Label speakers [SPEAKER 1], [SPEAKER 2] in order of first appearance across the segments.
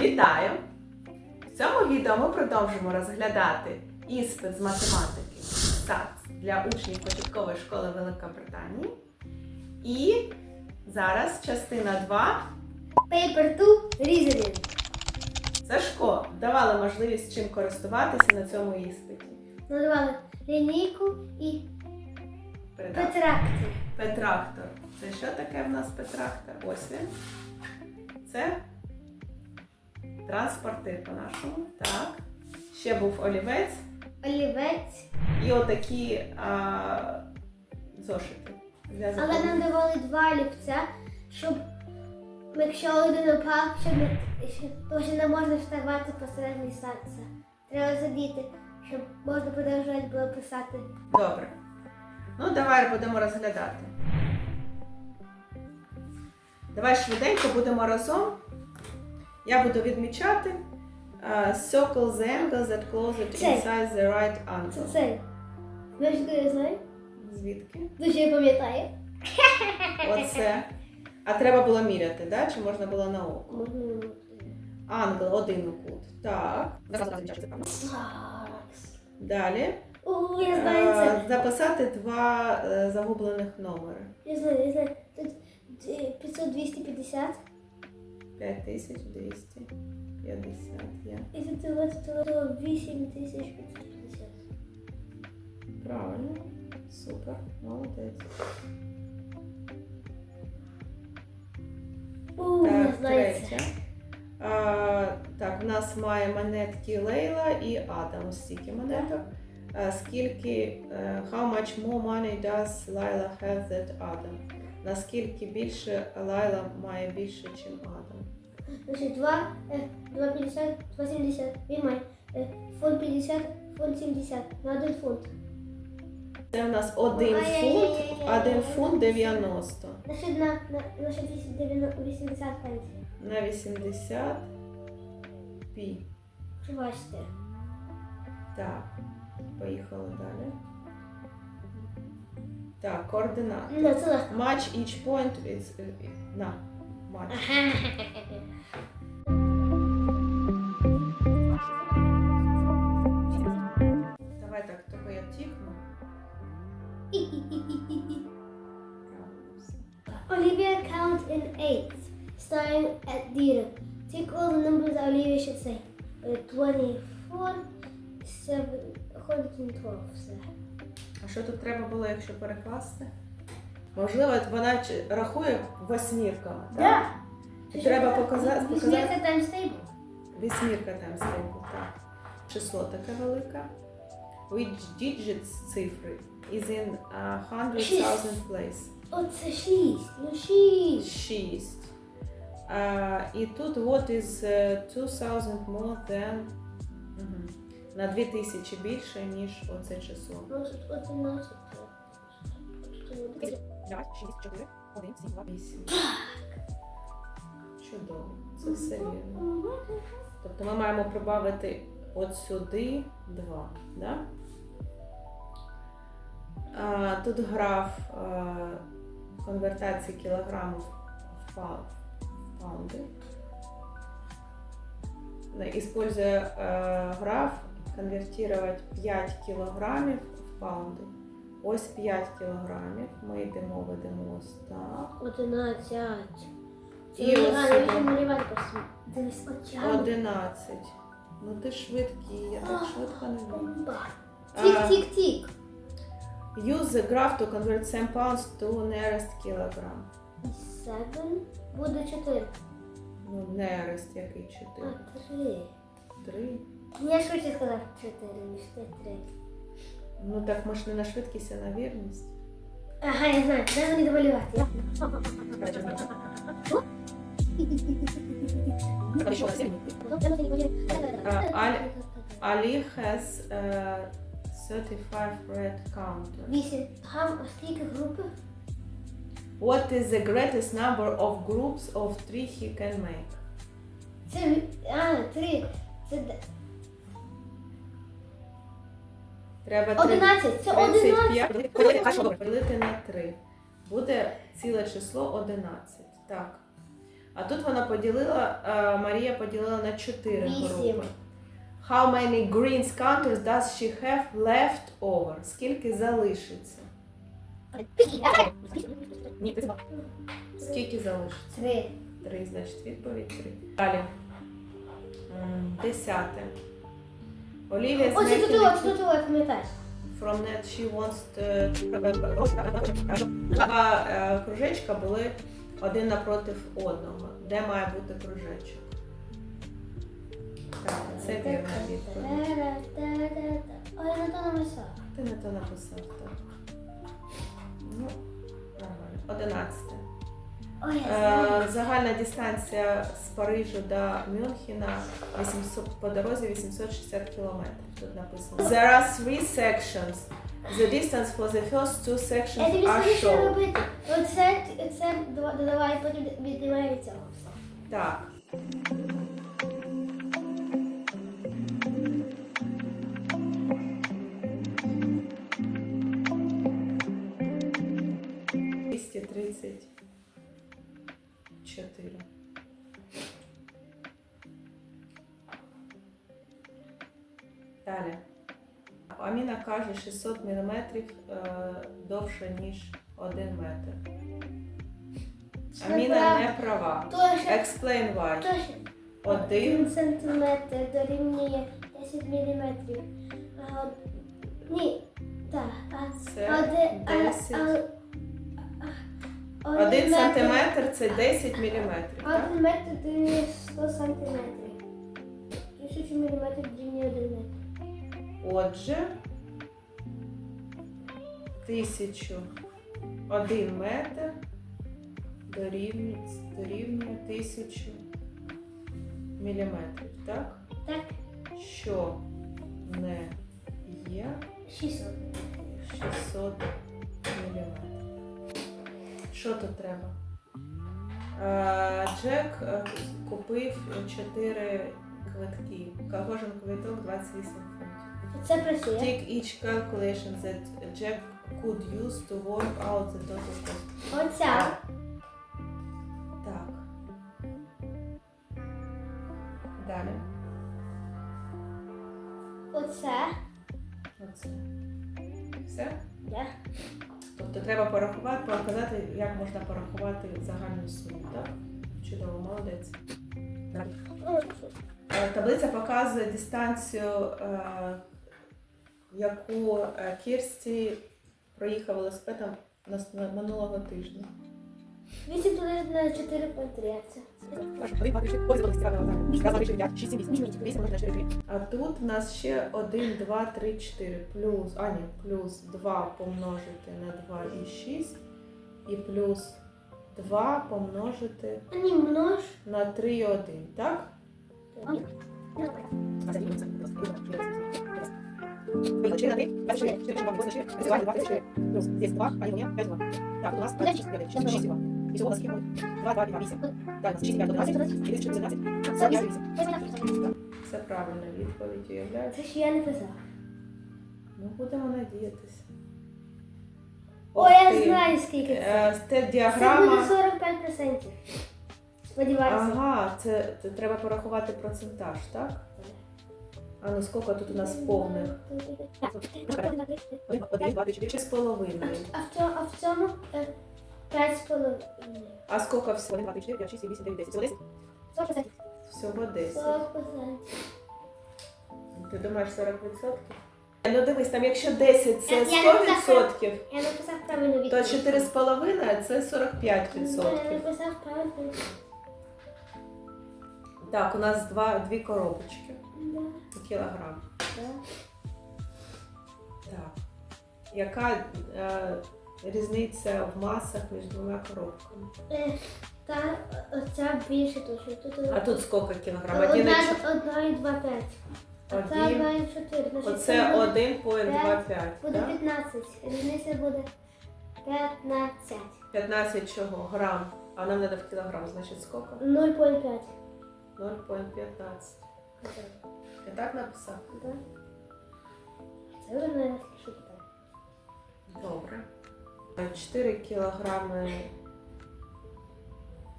[SPEAKER 1] Вітаю! В цьому відео ми продовжимо розглядати іспит з математики САЦ для учнів початкової школи Великобританії. І зараз частина 2.
[SPEAKER 2] Paper 2 Reasoning.
[SPEAKER 1] Сашко давали можливість чим користуватися на цьому іспиті.
[SPEAKER 2] Надавали лінійку і
[SPEAKER 1] Передав.
[SPEAKER 2] протрактор.
[SPEAKER 1] Петрактор. Це що таке в нас петрактор? Ось він. Це транспортир по-нашому. Так. Ще був олівець.
[SPEAKER 2] Олівець.
[SPEAKER 1] І отакі а, зошити. Для
[SPEAKER 2] Але нам давали два олівця, щоб якщо один упав, щоб не- то вже не можна вставати посередині серця. Треба задіти, щоб можна продовжувати було писати.
[SPEAKER 1] Добре. Ну, давай будемо розглядати. Давай швиденько будемо разом. Я буду відмічати. Uh, circle the angles that
[SPEAKER 2] Це.
[SPEAKER 1] inside the right angle.
[SPEAKER 2] це. Знаєш, що я знаю?
[SPEAKER 1] Звідки?
[SPEAKER 2] Дуже я пам'ятаю.
[SPEAKER 1] Оце. А треба було міряти, да? чи можна було на око?
[SPEAKER 2] Можна
[SPEAKER 1] Ангел один кут. Так. Далі.
[SPEAKER 2] О, я знаю це.
[SPEAKER 1] Е, Записати два е, загублених номери.
[SPEAKER 2] Я знаю, я знаю. Тут е, 500, 250.
[SPEAKER 1] 5250 є.
[SPEAKER 2] І тут у вас тут 8550.
[SPEAKER 1] Правильно. Супер. Молодець.
[SPEAKER 2] Я
[SPEAKER 1] Так,
[SPEAKER 2] знаю це.
[SPEAKER 1] третє. А, так, в нас має монетки Лейла і Адам. Стільки монеток. А, скільки, е, how much more money does Lila have than Adam? Наскільки більше Лайла має більше, ніж Адам?
[SPEAKER 2] Значить, 2, 2,50, 2,70. Він має е, фунт 50, фунт 70. На один фунт.
[SPEAKER 1] Це в нас один фунт,
[SPEAKER 2] Ай-яй-яй-яй-яй.
[SPEAKER 1] один фунт 90.
[SPEAKER 2] Значить, на, на, значить 80 пенсій.
[SPEAKER 1] На 80 пі.
[SPEAKER 2] Чи бачите?
[SPEAKER 1] Так, поїхали далі. Так, координати.
[SPEAKER 2] Ну, це легко.
[SPEAKER 1] Match each point is... е, На, матч. Давай так, тобі я тікну. Правильно все.
[SPEAKER 2] Olivia count in eights, starting at zero. Take all the numbers that Olivia should say. Uh, 24, 7, 112. Все.
[SPEAKER 1] А що тут треба було, якщо перекласти? Можливо, вона чи- рахує восьмірками, так? І треба показати, показати
[SPEAKER 2] Вісьмірка times table.
[SPEAKER 1] Вісьмірка там стейбл, так. Число таке велике. Which digits цифри is in a hundred thousand place?
[SPEAKER 2] Оце 6. Ну 6.
[SPEAKER 1] Шість. А, і тут what is е, 2000 more than На 2000 більше, ніж оце число.
[SPEAKER 2] Може 11.
[SPEAKER 1] Давай, 6, 4, 1, 7, 2, 8. Чудово, це все вірно. Тобто ми маємо прибавити от сюди 2. Да? А, тут граф а, конвертації кілограмів в пау- в паунди. Не, граф конвертувати 5 кілограмів в паунди. Ось 5 кілограмів. Ми йдемо, ведемо ось так.
[SPEAKER 2] 11.
[SPEAKER 1] І ось
[SPEAKER 2] ось
[SPEAKER 1] сюди.
[SPEAKER 2] малювати просто. Дивись очами.
[SPEAKER 1] 11. Ну ти швидкий, я так швидко не вмію.
[SPEAKER 2] Тік-тік-тік.
[SPEAKER 1] Use the graph to convert 7 pounds to nearest kilogram.
[SPEAKER 2] 7 буде 4.
[SPEAKER 1] Ну, nearest який 4?
[SPEAKER 2] А 3.
[SPEAKER 1] 3.
[SPEAKER 2] Я швидше сказав 4, ніж ти 3.
[SPEAKER 1] Ну так ми ж не на швидкість, а на вірність.
[SPEAKER 2] Ага, я знаю. Дай мені домалювати.
[SPEAKER 1] Uh, Ali- Ali has uh, 35 red counter.
[SPEAKER 2] 8. Там скільки групи?
[SPEAKER 1] What is the greatest number of groups of three he can make?
[SPEAKER 2] Це, ві- а, 3. Це д-
[SPEAKER 1] Треба три-
[SPEAKER 2] 11. Це 11.
[SPEAKER 1] поділити- на 3. буде ціле число 11. Так. А тут вона поділила, е, Марія поділила на 4
[SPEAKER 2] Вісім.
[SPEAKER 1] групи. How many green counters does she have left over? Скільки залишиться? Скільки залишиться?
[SPEAKER 2] Три.
[SPEAKER 1] Три, значить, відповідь три. Далі. Десяте. Олівія з
[SPEAKER 2] Ось тут, от, тут, от, пам'ятаєш.
[SPEAKER 1] From net she wants to... Два е, кружечка були один напротив одного. Де має бути кружечок? Так, це вірна відповідь.
[SPEAKER 2] Ой, я не то написала.
[SPEAKER 1] Ти не то написав, так. Ну, нормально. Одинадцяте. Е, загальна дистанція з Парижу до Мюнхена 800, по дорозі 860 кілометрів. Тут написано. There are three sections. The distance for the first two
[SPEAKER 2] Я
[SPEAKER 1] sections
[SPEAKER 2] тобі
[SPEAKER 1] are
[SPEAKER 2] скажу, що
[SPEAKER 1] shown.
[SPEAKER 2] робити. Оце, це додавай, потім віднімай від цього.
[SPEAKER 1] Так. Двісті тридцять Каже 600 мм довше, ніж 1 метр. Аміна не права. Explain why. Один.
[SPEAKER 2] Один сантиметр дорівнює 10 міліметрів. А, ні, так.
[SPEAKER 1] Це
[SPEAKER 2] а-
[SPEAKER 1] 10.
[SPEAKER 2] а- а-
[SPEAKER 1] Один
[SPEAKER 2] метр-
[SPEAKER 1] сантиметр це 10 міліметрів. так?
[SPEAKER 2] Один метр дорівнює 100 сантиметрів. Тисячу міліметрів дорівнює один метр.
[SPEAKER 1] Отже, тисячу один метр дорівнює, дорівнює тисячу міліметрів, так?
[SPEAKER 2] Так,
[SPEAKER 1] Що не є
[SPEAKER 2] 600.
[SPEAKER 1] 600 міліметрів. Що тут треба? Джек е, купив 4 квитки. Кожен квиток 28 фунтів.
[SPEAKER 2] Це працює.
[SPEAKER 1] Take each calculation that Jack could use to work out the total cost.
[SPEAKER 2] Оця.
[SPEAKER 1] Так. Далі.
[SPEAKER 2] Оце.
[SPEAKER 1] Оце. Все?
[SPEAKER 2] Да.
[SPEAKER 1] Тобто треба порахувати, показати, як можна порахувати загальну суму, так? Чудово, молодець. Е, Таблиця показує дистанцію, е, яку е, Кірсті проїхав велосипедом минулого тижня.
[SPEAKER 2] 8 поділити на 4 потрібно.
[SPEAKER 1] А тут в нас ще 1, 2, 3, 4. Плюс, а ні, плюс 2 помножити на 2 і 6. І плюс 2 помножити
[SPEAKER 2] Ні, множ.
[SPEAKER 1] на 3 і 1, так?
[SPEAKER 3] Так, у нас 6, 6, 6, І у нас скільки буде? 2, 2, 2, 8. Далі у нас 6, 5, 11, 11, 14, 17.
[SPEAKER 1] Це правильна відповідь, уявляєте?
[SPEAKER 2] Це ж я не писала.
[SPEAKER 1] Ну, будемо надіятися.
[SPEAKER 2] О, я знаю, скільки це.
[SPEAKER 1] Е, Це
[SPEAKER 2] Це буде
[SPEAKER 1] діаграма.
[SPEAKER 2] 45%. Сподіваюся.
[SPEAKER 1] Ага, це, це треба порахувати процентаж, так? А ну скільки тут у нас повних?
[SPEAKER 3] 1, 2, 3, 4,
[SPEAKER 1] Чи з половиною.
[SPEAKER 2] А в цьому, а в цьому е, 5,5.
[SPEAKER 1] А скільки всього?
[SPEAKER 3] 1, 2, 3, 4, 5, 6, 7, 8, 9, 10. Всього 10?
[SPEAKER 2] 40%.
[SPEAKER 1] Всього 10.
[SPEAKER 2] 40%.
[SPEAKER 1] Ти думаєш 40%? Ну дивись, там якщо 10 це
[SPEAKER 2] Я- я написав
[SPEAKER 1] 100%,
[SPEAKER 2] Я написав правильну
[SPEAKER 1] то
[SPEAKER 2] відповідь.
[SPEAKER 1] 4,5 це
[SPEAKER 2] Я
[SPEAKER 1] 45%.
[SPEAKER 2] написав правильну.
[SPEAKER 1] Так, у нас два, дві коробочки.
[SPEAKER 2] Да,
[SPEAKER 1] Кілограм.
[SPEAKER 2] да.
[SPEAKER 1] Так. Яка е, різниця в масах між двома коробками?
[SPEAKER 2] Е, Та оця більше точно. Тут
[SPEAKER 1] А тут скільки кілограм?
[SPEAKER 2] одна,
[SPEAKER 1] Один і чо-
[SPEAKER 2] одна і два п'ять. А це
[SPEAKER 1] Один.
[SPEAKER 2] два і чотири. Значить,
[SPEAKER 1] Оце
[SPEAKER 2] це буде-
[SPEAKER 1] 1,25,
[SPEAKER 2] Буде
[SPEAKER 1] так?
[SPEAKER 2] 15. Різниця буде 15.
[SPEAKER 1] 15 чого? Грам. А нам треба в кілограм, значить скільки?
[SPEAKER 2] 0,5.
[SPEAKER 1] 0,15. Ти так написав?
[SPEAKER 2] Да. Це вже найразліше питання.
[SPEAKER 1] Добре. 4 кілограми.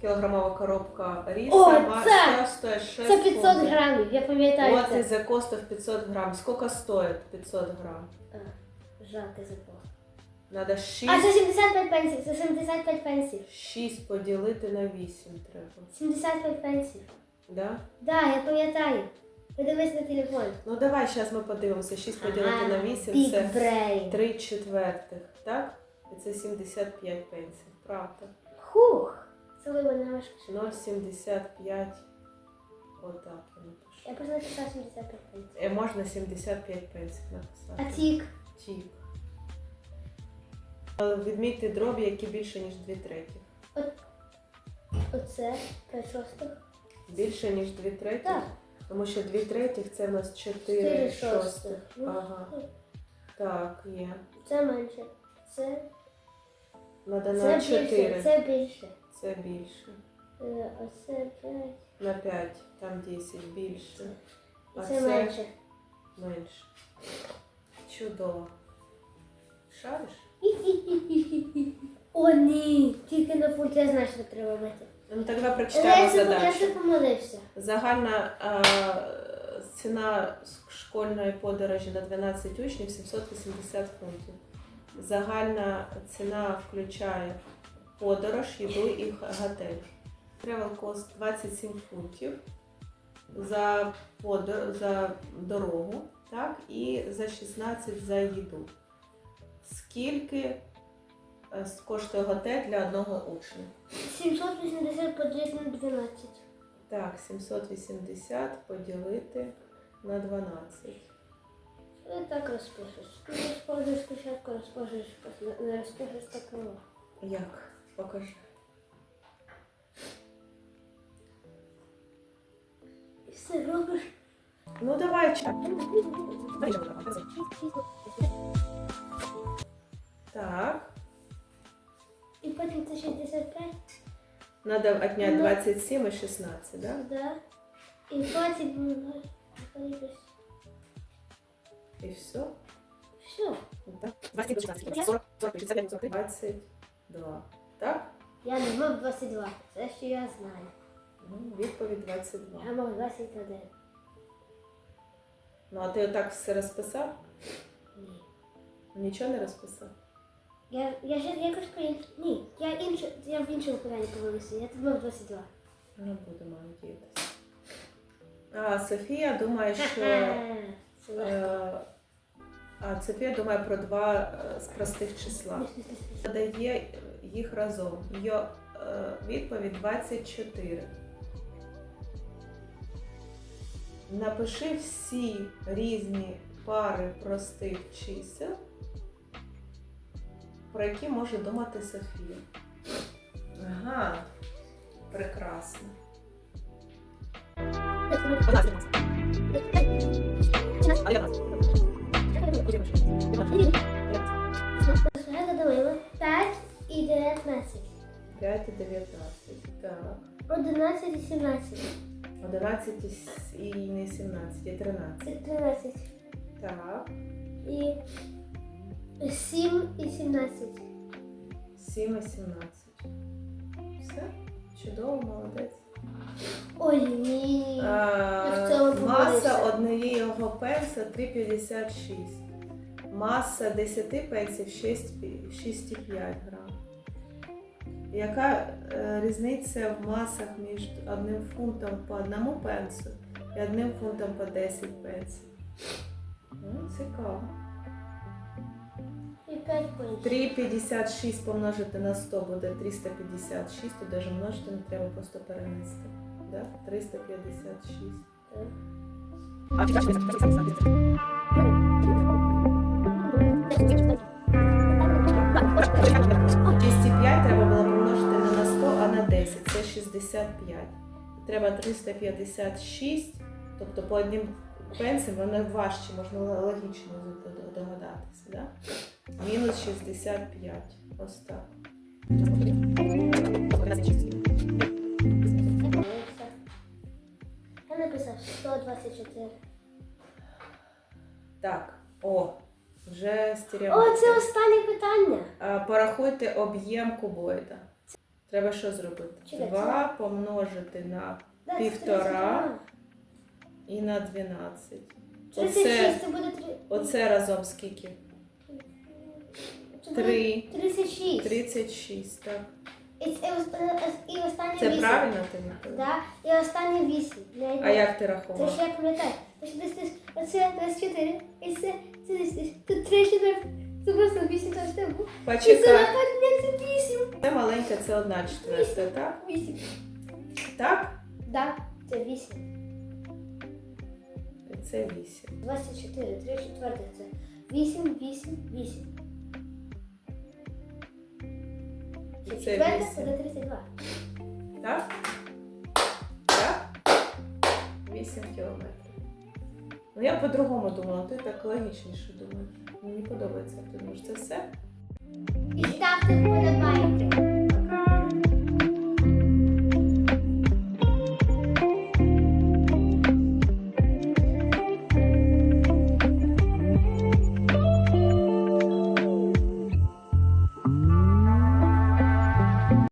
[SPEAKER 1] Кілограмова коробка рису
[SPEAKER 2] О, це-
[SPEAKER 1] стоит 6
[SPEAKER 2] Це 500 грамів, я пам'ятаю
[SPEAKER 1] Вот
[SPEAKER 2] це.
[SPEAKER 1] из-за коста 500 грамм. Сколько стоит 500 грамм?
[SPEAKER 2] А, Жалко забула.
[SPEAKER 1] Надо
[SPEAKER 2] А це 75 пенсів, це 75 пенсів.
[SPEAKER 1] 6 поділити на 8 треба.
[SPEAKER 2] 75 пенсів.
[SPEAKER 1] Да?
[SPEAKER 2] Да, я пам'ятаю. Подивись на телефон.
[SPEAKER 1] Ну давай зараз ми подивимося. 6 поділити на 8
[SPEAKER 2] Big
[SPEAKER 1] це
[SPEAKER 2] brain.
[SPEAKER 1] 3 четвертих, так? І це 75 пенсів, правда.
[SPEAKER 2] Хух. Це ви мене важко.
[SPEAKER 1] 0,75. Отак я напишу.
[SPEAKER 2] Я просто написала 75 пенсів.
[SPEAKER 1] Е, можна 75 пенсів написати.
[SPEAKER 2] А тік?
[SPEAKER 1] Тік. Е, Відмітьте дробі, які більше, ніж 2 третіх.
[SPEAKER 2] Оце 5 шостих.
[SPEAKER 1] Більше, ніж 2 третіх?
[SPEAKER 2] Так.
[SPEAKER 1] Тому що 2 третіх це в нас 4
[SPEAKER 2] 4
[SPEAKER 1] шостих.
[SPEAKER 2] Ну,
[SPEAKER 1] Ага. Так, є.
[SPEAKER 2] Це менше. Це,
[SPEAKER 1] Надо
[SPEAKER 2] це більше.
[SPEAKER 1] 4.
[SPEAKER 2] Це більше.
[SPEAKER 1] Це більше.
[SPEAKER 2] Е, Оце 5.
[SPEAKER 1] На 5, там 10 більше. А
[SPEAKER 2] це
[SPEAKER 1] це
[SPEAKER 2] менше.
[SPEAKER 1] менше. Чудово. Шариш?
[SPEAKER 2] О, ні. Тільки на фунт я знаю, що треба робити.
[SPEAKER 1] Ну тоді прочитаємо
[SPEAKER 2] Я
[SPEAKER 1] задачу.
[SPEAKER 2] це помилився.
[SPEAKER 1] Загальна е, ціна школьної подорожі на 12 учнів 780 фунтів. Загальна ціна включає подорож, їду і готель. Travel cost 27 фунтів за, подор... за дорогу, так, і за 16 за їду. Скільки е, коштує готель для одного учня?
[SPEAKER 2] 780 поділити на 12.
[SPEAKER 1] Так, 780 поділити на 12.
[SPEAKER 2] Я так розпишеш. Ти розпишеш спочатку, розпишеш, не розпишеш такого.
[SPEAKER 1] Як? Покажи.
[SPEAKER 2] І все робиш.
[SPEAKER 1] Ну давай. Так.
[SPEAKER 2] І потім це 65,
[SPEAKER 1] Надо отнять
[SPEAKER 2] Ну.
[SPEAKER 1] 27 и 16, да?
[SPEAKER 2] да? І потім ну, якось
[SPEAKER 1] И все.
[SPEAKER 2] все.
[SPEAKER 1] Вот так.
[SPEAKER 3] 27 плюс 16. 40, 40 плюс 65 43.
[SPEAKER 1] 22. Так?
[SPEAKER 2] Я не мав 22. Це що я знаю.
[SPEAKER 1] Ну, відповідь 22.
[SPEAKER 2] Я мав 21.
[SPEAKER 1] Ну, а ти отак все розписав?
[SPEAKER 2] Ні.
[SPEAKER 1] Нічого не розписав?
[SPEAKER 2] Я, я ж якось по. Ні, я інше, я в іншому питанні помилився. Я тут мав 22.
[SPEAKER 1] Ну, будемо надіятися. А, Софія думає, що...
[SPEAKER 2] Це легко.
[SPEAKER 1] Е, А Софія думає про два е, з простих числа. Додає їх разом. Її е, відповідь 24. Напиши всі різні пари простих чисел, про які може думати Софія. Ага, прекрасно.
[SPEAKER 3] 11. А 19.
[SPEAKER 2] Я додали 5 і 19.
[SPEAKER 1] 5 і 19. Так.
[SPEAKER 2] 11 і 17.
[SPEAKER 1] 11 і не 17, і 13.
[SPEAKER 2] І 13.
[SPEAKER 1] Так.
[SPEAKER 2] І 7 і 17.
[SPEAKER 1] 7 і 17. Все? Чудово, молодець.
[SPEAKER 2] Ой, ні.
[SPEAKER 1] А, маса однієї його пенса 3,56. Маса 10 пенсів 6,5 6,5 грам. Яка е, різниця в масах між одним фунтом по одному пенсу і одним фунтом по 10 пенсів? Ну, цікаво.
[SPEAKER 2] І 5 пенсій.
[SPEAKER 1] 3,56 помножити на 100 буде 356, тут даже множити не треба просто перенести. Да? 356.
[SPEAKER 2] Так.
[SPEAKER 3] А фіга, що 30.
[SPEAKER 1] 205 треба було помножити не на 100, а на 10. Це 65. Треба 356, тобто по одним пенсам воно важче, можна логічно догадатися. Да? Мінус 65. Ось так.
[SPEAKER 2] Я написав 124.
[SPEAKER 1] Так, о, вже Вже
[SPEAKER 2] О, це останнє питання.
[SPEAKER 1] А, Порахуйте об'єм кубоїда. Треба що зробити?
[SPEAKER 2] Чекай,
[SPEAKER 1] 2 помножити на
[SPEAKER 2] Да, це
[SPEAKER 1] Півтора.
[SPEAKER 2] 32.
[SPEAKER 1] і на 12.
[SPEAKER 2] 36, це буде три-
[SPEAKER 1] Оце разом скільки?
[SPEAKER 2] Це
[SPEAKER 1] 3,
[SPEAKER 2] 36.
[SPEAKER 1] 36, так.
[SPEAKER 2] І, це- і останнє- і останнє
[SPEAKER 1] Це
[SPEAKER 2] 8.
[SPEAKER 1] правильно ти відповіла?
[SPEAKER 2] Да, і останнє 8.
[SPEAKER 1] А як ти
[SPEAKER 2] Це
[SPEAKER 1] рахував?
[SPEAKER 2] я пам'ятаю. Це ж десь десь, оце 24, і це, це десь, тут 3 четверти. Це просто 8 та 4. І це
[SPEAKER 1] Почекай.
[SPEAKER 2] напевно, це 8.
[SPEAKER 1] Це маленьке, це одна четверта, так?
[SPEAKER 2] 8.
[SPEAKER 1] Так?
[SPEAKER 2] Да, це 8.
[SPEAKER 1] І Це 8.
[SPEAKER 2] 24, 3 четвертих це 8, 8, 8.
[SPEAKER 1] І
[SPEAKER 2] Це
[SPEAKER 1] це
[SPEAKER 2] четверта,
[SPEAKER 1] 8.
[SPEAKER 2] це 32.
[SPEAKER 1] Так? Так? 8 кілометрів. Ну я по-другому думала, ти так логічніше думаєш. Мені подобається, тому що це все?
[SPEAKER 2] І ставте вподобайки.